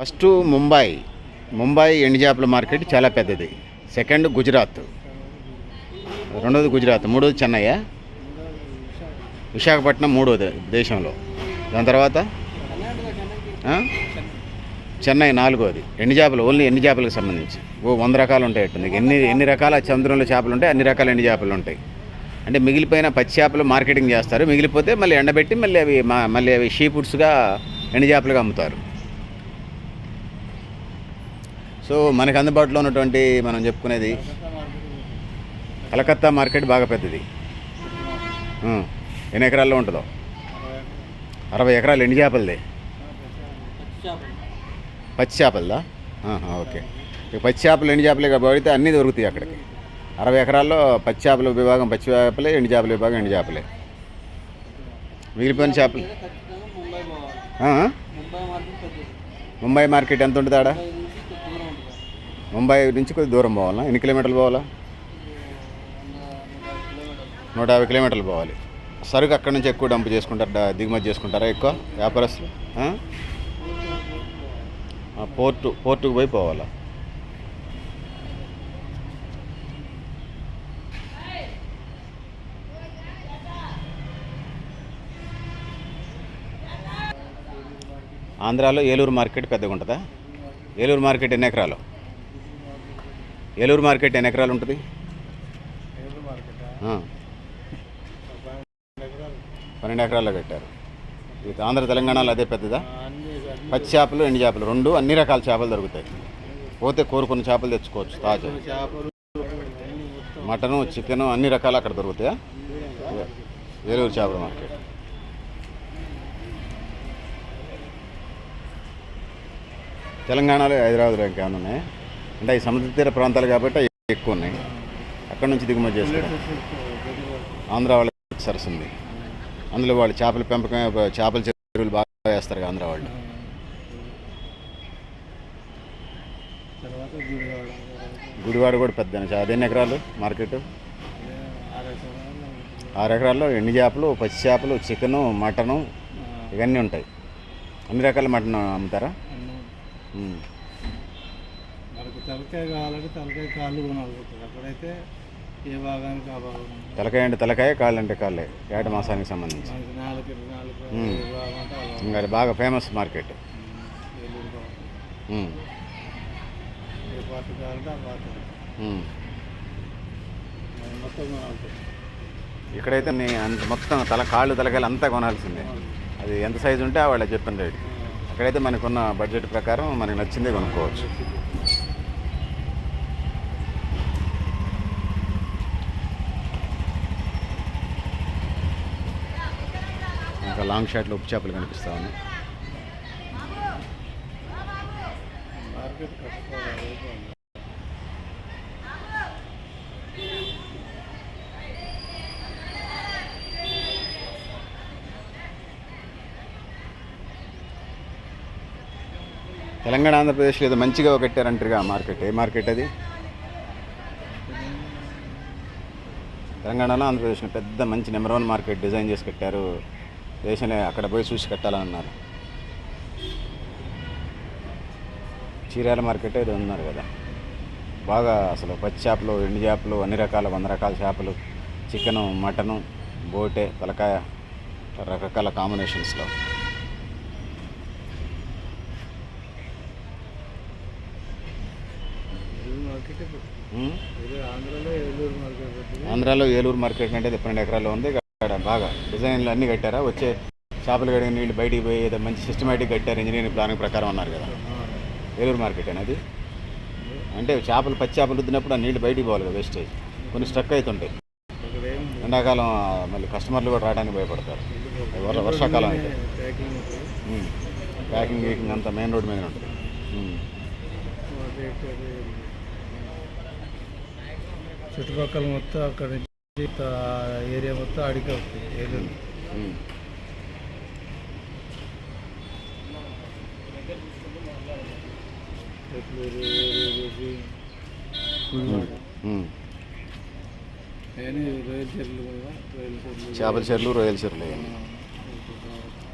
First Mumbai. Mumbai ఎండు చేపల market చాలా పెద్దది. సెకండ్ గుజరాత్. రెండోది గుజరాత్ మూడోది చెన్నయ్య విశాఖపట్నం మూడోది దేశంలో. దాని తర్వాత చెన్నై నాలుగోది. ఎండు చేపలు ఓన్లీ ఎన్ని చేపలకు సంబంధించి. ఓ వంద రకాలు ఉంటాయి నీకు ఎన్ని ఎన్ని రకాల సముద్రంలో చేపలు ఉంటాయి అన్ని రకాల ఎండు చేపలు ఉంటాయి. అంటే మిగిలిపోయిన పచ్చి చేపలు మార్కెటింగ్ చేస్తారు. మిగిలిపోతే మళ్ళీ ఎండబెట్టి మళ్ళీ అవి మా- మళ్ళీ అవి షీ ఫుడ్స్గా ఎండు చేపలుగా అమ్ముతారు. సో మనకు అందుబాటులో ఉన్నటువంటి మనం చెప్పుకునేది కలకత్తా మార్కెట్ బాగా పెద్దది. ఎన్ని ఎకరాల్లో ఉంటుందో? అరవై ఎకరాలు ఎండు చేపలదే. పచ్చి చేపలదా ఓకే. పచ్చి చేపలు ఎండు చేపలే కాబట్టి అన్నీ దొరుకుతాయి అక్కడికి. అరవై ఎకరాల్లో పచ్చి చేపల విభాగం పచ్చి చేపలే ఎండు చేపల విభాగం ఎండు చేపలే. మిగిలిపోయిన చేపలు? ముంబై మార్కెట్ ఎంత ఉంటుంది ఆడ ముంబై నుంచి కొద్ది దూరం ఉంటుంది ముంబై నుంచి కొద్ది దూరం పోవాలా? ఎన్ని కిలోమీటర్లు పోవాలా? నూట యాభై కిలోమీటర్లు పోవాలి. సరుకు అక్కడ నుంచి ఎక్కువ డంప్ చేసుకుంటారు దిగుమతి చేసుకుంటారా ఎక్కువ? వ్యాపారస్తులు? పోర్టు పోర్టుకు పోయి పోవాలా? ఆంధ్రాలో ఏలూరు మార్కెట్ పెద్దగా ఉంటుందా ఏలూరు మార్కెట్ ఎన్ని ఎకరాలు? ఏలూరు మార్కెట్ ఎన్ని ఎకరాలు ఉంటుంది. పన్నెండు ఎకరాల్లో కట్టారు. ఇది ఆంధ్ర తెలంగాణలో అదే పెద్దదా? పచ్చి చేపలు ఎండు చేపలు రెండు అన్ని రకాల చేపలు దొరుకుతాయి. పోతే కోరుకున్న చేపలు తెచ్చుకోవచ్చు తాజా. మటను చికెను అన్ని రకాలు అక్కడ దొరుకుతాయా? ఏలూరు చేపల మార్కెట్. తెలంగాణలో హైదరాబాద్లో ఇంకేమైనా ఉన్నాయి? అంటే ఈ సముద్ర తీర ప్రాంతాలు కాబట్టి అవి ఎక్కువ ఉన్నాయి. అక్కడ నుంచి దిగుమతి చేసుకోవడం ఆంధ్ర వాళ్ళకి సరస్సు ఉంది. అందులో వాళ్ళు చేపల పెంపకం చేపల చెరువులు బాగా వేస్తారు ఆంధ్ర వాళ్ళు. గుడివాడ కూడా పెద్ద అది ఎన్ని ఎకరాలు మార్కెట్? ఆరు ఎకరాల్లో ఎండు చేపలు? పచ్చి చేపలు చికెను మటను ఇవన్నీ ఉంటాయి. అన్ని రకాల మటన్ అమ్ముతారా? తలకాయ కావాలంటే తలకాయ కాళ్ళు కొనాలనుకుంటుంది అక్కడైతే ఏ భాగానికి ఆ భాగం? తలకాయ అంటే తలకాయ కాళ్ళు అంటే కాళ్ళే. ఏట మాసానికి సంబంధించి. నాలుగు ఇంకా అది బాగా ఫేమస్ మార్కెట్. ఏ కావాలంటే ఆ మొత్తం ఇక్కడైతే అంత మొత్తం తల కాళ్ళు తలకాయలు అంతా కొనాల్సిందే. అది ఎంత సైజు ఉంటే వాళ్ళ చెప్పిన రేట్ అక్కడైతే మనకున్న బడ్జెట్ ప్రకారం మనకి నచ్చిందే కొనుక్కోవచ్చు. ఇంకా లాంగ్ షాట్లో ఉప్పు చేపలు కనిపిస్తా ఉన్నాయి. తెలంగాణ ఆంధ్రప్రదేశ్లో ఏదో మంచిగా కట్టారంటారుగా మార్కెట్. ఏ మార్కెట్ అది? తెలంగాణలో ఆంధ్రప్రదేశ్లో పెద్ద మంచి నెంబర్ వన్ మార్కెట్ డిజైన్ చేసి కట్టారు దేశంలో అక్కడ పోయి చూసి కట్టాలని అన్నారు చీరాల మార్కెట్ ఏదో ఉన్నారు కదా. బాగా అసలు పచ్చి చేపలు ఎండు చేపలు అన్ని రకాల వంద రకాల చేపలు చికెను మటను బోటే తలకాయ రకరకాల కాంబినేషన్స్లో. ఆంధ్రాలో ఏలూరు మార్కెట్ అంటే పన్నెండు ఎకరాల్లో ఉంది బాగా. డిజైన్లు అన్నీ కట్టారా? వచ్చే చేపలు కడిగిన నీళ్ళు బయటికి పోయి ఏదో మంచి సిస్టమేటిక్ కట్టారు ఇంజనీరింగ్ ప్లానింగ్ ప్రకారం అన్నారు కదా. ఏలూరు మార్కెట్ అనేది అంటే చేపలు పచ్చి చేపలు రుద్దినప్పుడు ఆ నీళ్ళు బయటికి పోవాలి కదా వేస్టేజ్ కొన్ని స్ట్రక్ అవుతుంటాయి ఎండాకాలం మళ్ళీ కస్టమర్లు కూడా రావడానికి భయపడతారు. వర్ష- వర్షాకాలం అయితే. ప్యాకింగ్. ప్యాకింగ్ గీకింగ్ అంతా మెయిన్ రోడ్ మీద ఉంటుంది. అది? చుట్టుపక్కల మొత్తం అక్కడ ఏరియా మొత్తం అడిగి వస్తుంది ఏలూరు. చేపల చెర్లు రొయ్యల చెర్లు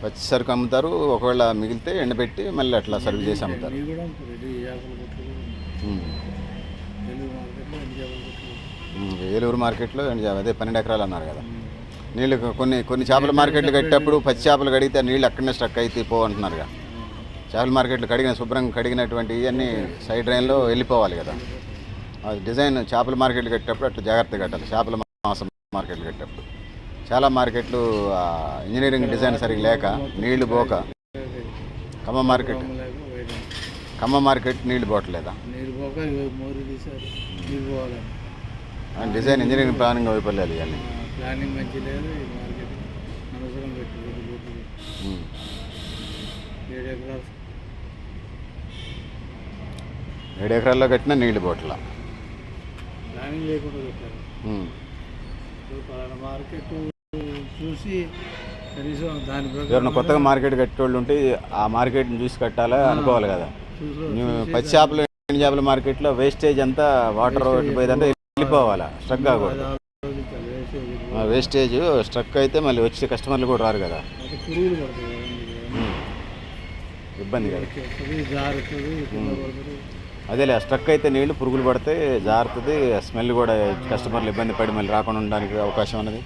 పచ్చి సరుకు అమ్ముతారు ఒకవేళ మిగిలితే ఎండబెట్టి మళ్ళీ అట్లా సర్వ్ చేసి అమ్ముతారు ఇవి కూడా రెడీ చేపల కొట్లు ఉమ్. తెలుగు మార్కెట్లో ఎండు చేపల కొట్లు ఉమ్, ఏలూరు మార్కెట్లో అదే పన్నెండు ఎకరాలు అన్నారు కదా. నీళ్ళు కొన్ని కొన్ని చేపల మార్కెట్లు కట్టేటప్పుడు పచ్చి చేపలు కడిగితే నీళ్ళు అక్కడనే స్ట్రక్ అయితే పో అంటున్నారుగా చేపల మార్కెట్లు కడిగిన శుభ్రంగా కడిగినటువంటి ఇవన్నీ సైడ్ డ్రైన్లో వెళ్ళిపోవాలి కదా. అది డిజైన్ చేపల మార్కెట్లు కట్టేటప్పుడు అట్లా జాగ్రత్తగా కట్టాలి. చేపల మాంసం మార్కెట్లు కట్టేటప్పుడు. చాలా మార్కెట్లు ఇంజనీరింగ్ డిజైన్ సరిగ్గా లేక నీళ్ళు పోక. కమ్మ మార్కెట్. కమ్మ మార్కెట్ నీళ్ళు పోవట్లేదా? నీళ్ళు పోక డిజైన్ ఇంజనీరింగ్ ప్లానింగ్ వైఫల్యాలు ఇవన్నీ. ఆ, ప్లానింగ్ మంచి లేదు అనవసరం. ఏడు ఎకరాలు. ఏడు ఎకరాల్లో కట్టినా నీళ్ళు పోవట్లా ప్లానింగ్ లేకుండా పలానా మార్కెట్ చూసి కనీసం దాని ఎవరైనా కొత్తగా మార్కెట్ కట్టేవాళ్ళు ఉంటే ఆ మార్కెట్ని చూసి కట్టాలా అనుకోవాలి కదా. పచ్చి చేపలు ఎండు చేపల మార్కెట్లో వేస్టేజ్ అంతా వాటర్ పోయేదంతా వెళ్ళిపోవాలా? స్ట్రక్ కాకూడదు వేస్టేజ్ స్ట్రక్ అయితే మళ్ళీ వచ్చే కస్టమర్లు కూడా రారు కదా. ఇబ్బంది కదా? అదేలే స్ట్రక్ అయితే నీళ్ళు పురుగులు పడితే జారుతుంది స్మెల్ కూడా కస్టమర్లు ఇబ్బంది పడి మళ్ళీ రాకుండా ఉండడానికి అవకాశం ఉన్నది.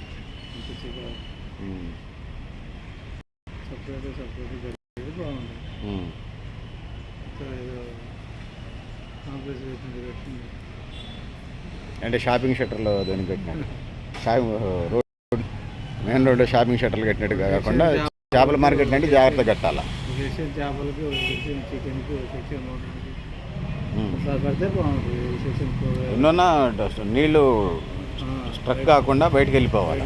అంటే షాపింగ్ షట్టర్లో దాన్ని కట్టినట్టు షాపింగ్ రోడ్ మెయిన్ రోడ్లో షాపింగ్ షట్టర్లు కట్టినట్టు కాకుండా చేపల మార్కెట్ అంటే జాగ్రత్త కట్టాలా? చేపలకి చికెన్కి నీళ్ళు ఆ, స్ట్రక్ కాకుండా బయటికి వెళ్ళిపోవాలి?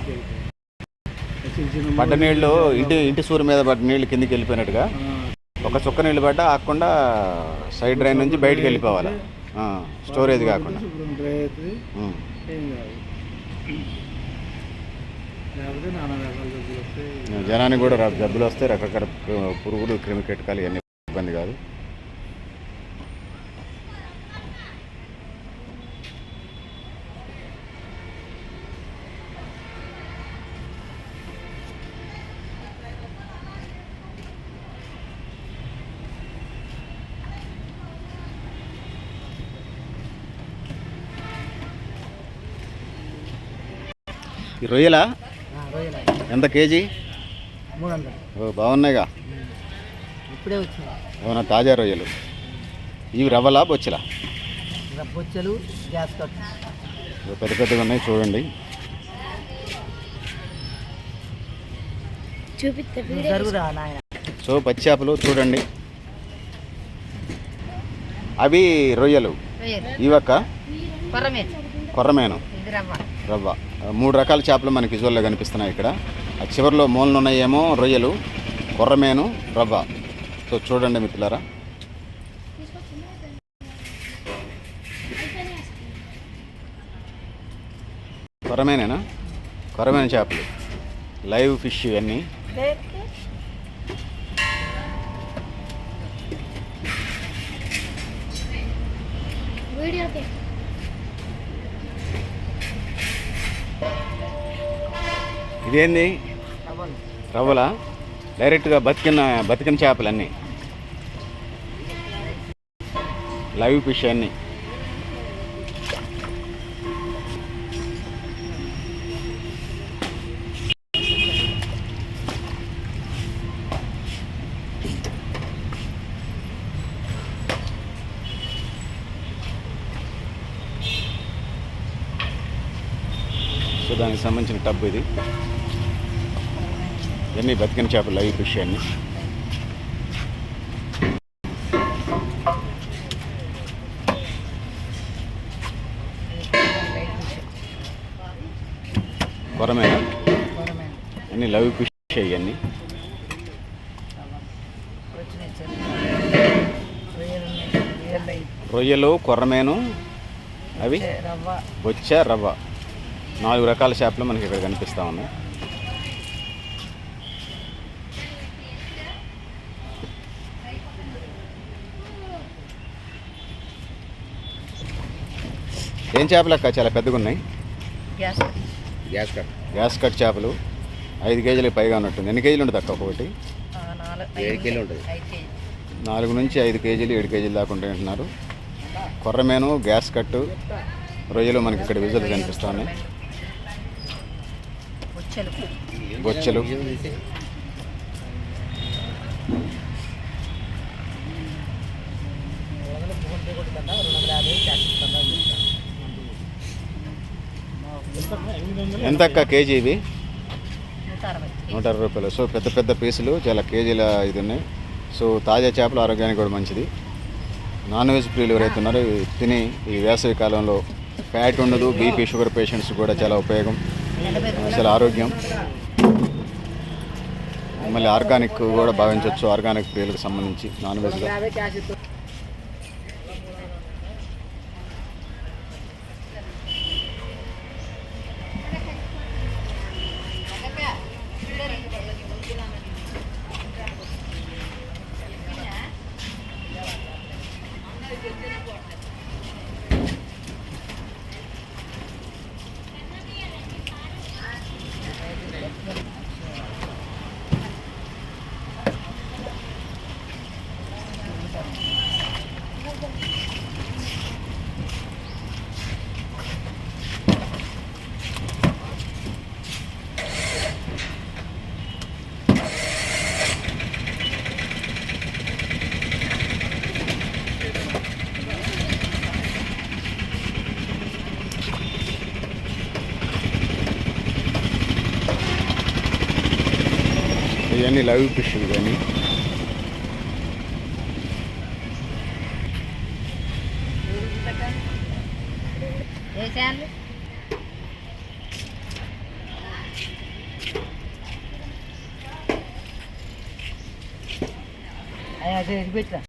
పడ్డ నీళ్ళు ఇంటి ఇంటి సూరు మీద పడ్డ నీళ్ళు కిందికి వెళ్ళిపోయినట్టుగా ఒక చుక్క నీళ్ళు పడ్డా ఆకుండా సైడ్ డ్రైన్ నుంచి బయటికి వెళ్ళిపోవాలి? స్టోరేజ్ కాకుండా. వస్తాయి. జనానికి కూడా జబ్బులు వస్తే రకరకాల పురుగులు క్రిమి కీటకాలు ఇవన్నీ ఇబ్బంది కాదు. ఈ రొయ్యలా? రొయ్యలు. ఎంత కేజీ? ఓ బాగున్నాయిగా. ఇప్పుడే అవునా తాజా రొయ్యలు? ఇవి రవ్వలా బొచ్చలా? బొచ్చలు గ్యాస్ కట్ పెద్ద పెద్దగా ఉన్నాయి చూడండి. చూపిస్తే జరుగురా నాయన? సో పచ్చి చేపలు చూడండి. అవి రొయ్యలు? ఇవక్క? కొర్రమేను ఇది రవ్వ. రవ్వ. మూడు రకాల చేపలు మనకి విజువల్లో కనిపిస్తున్నాయి ఇక్కడ. ఆ చివరిలో మూలలు ఉన్నాయేమో రొయ్యలు కొర్రమేను రవ్వ. సో చూడండి మిత్రులారా. కొరమేనేనా కొరమైన చేపలు. లైవ్ ఫిష్ ఇవన్నీ. వీడియో ఇదేంది? రవ్వలా? డైరెక్ట్గా బతికిన బతికిన చేపలన్నీ. లైవ్ ఫిష్ అన్నీ. సో దానికి సంబంధించిన టబ్ ఇది. ఇవన్నీ బతికిన చేపలు లైవ్ ఫిష్ అన్నీ. కొరమేనా? అన్నీ లవ్ ఫిష్ ఇవన్నీ రొయ్యలు కొర్రమేను అవి? బొచ్చ రవ్వ. నాలుగు రకాల చేపలు మనకి ఇక్కడ కనిపిస్తూ ఉన్నాయి. ఏం చేపలు అక్క? చాలా పెద్దగా ఉన్నాయి. Gas cut. Gas cut. Gas cut చేపలు. ఐదు కేజీలకు పైగా ఉన్నట్టుంది. ఎన్ని కేజీలు ఉంటుంది అక్క ఒకటి? ఏడు ఉంటుంది. నాలుగు నుంచి ఐదు కేజీలు ఏడు కేజీలు దాకా ఉంటాయి అంటున్నారు. కొర్రమేను గ్యాస్ కట్టు రొయ్యలు మనకి ఇక్కడ విజువల్ కనిపిస్తా ఉన్నాయి. బొచ్చెలు. ఎంత అక్క కేజీ ఇవి? నూట అరవై రూపాయలు. సో పెద్ద పెద్ద పీసులు చాలా కేజీల ఇది ఉన్నాయి. సో తాజా చేపలు ఆరోగ్యానికి కూడా మంచిది. నాన్ వెజ్ ప్రియులు ఎవరైతే ఉన్నారో తిని ఈ వేసవి కాలంలో ఫ్యాట్ ఉండదు బీపీ షుగర్ పేషెంట్స్ కూడా చాలా ఉపయోగం. అసలు ఆరోగ్యం. మళ్ళీ ఆర్గానిక్ కూడా భావించవచ్చు. ఆర్గానిక్ ప్రియులకు సంబంధించి నాన్ వెజ్లో. ఇవన్నీ లైవ్ ఫిష్ కానీ. అదే ఎడిపెట్టా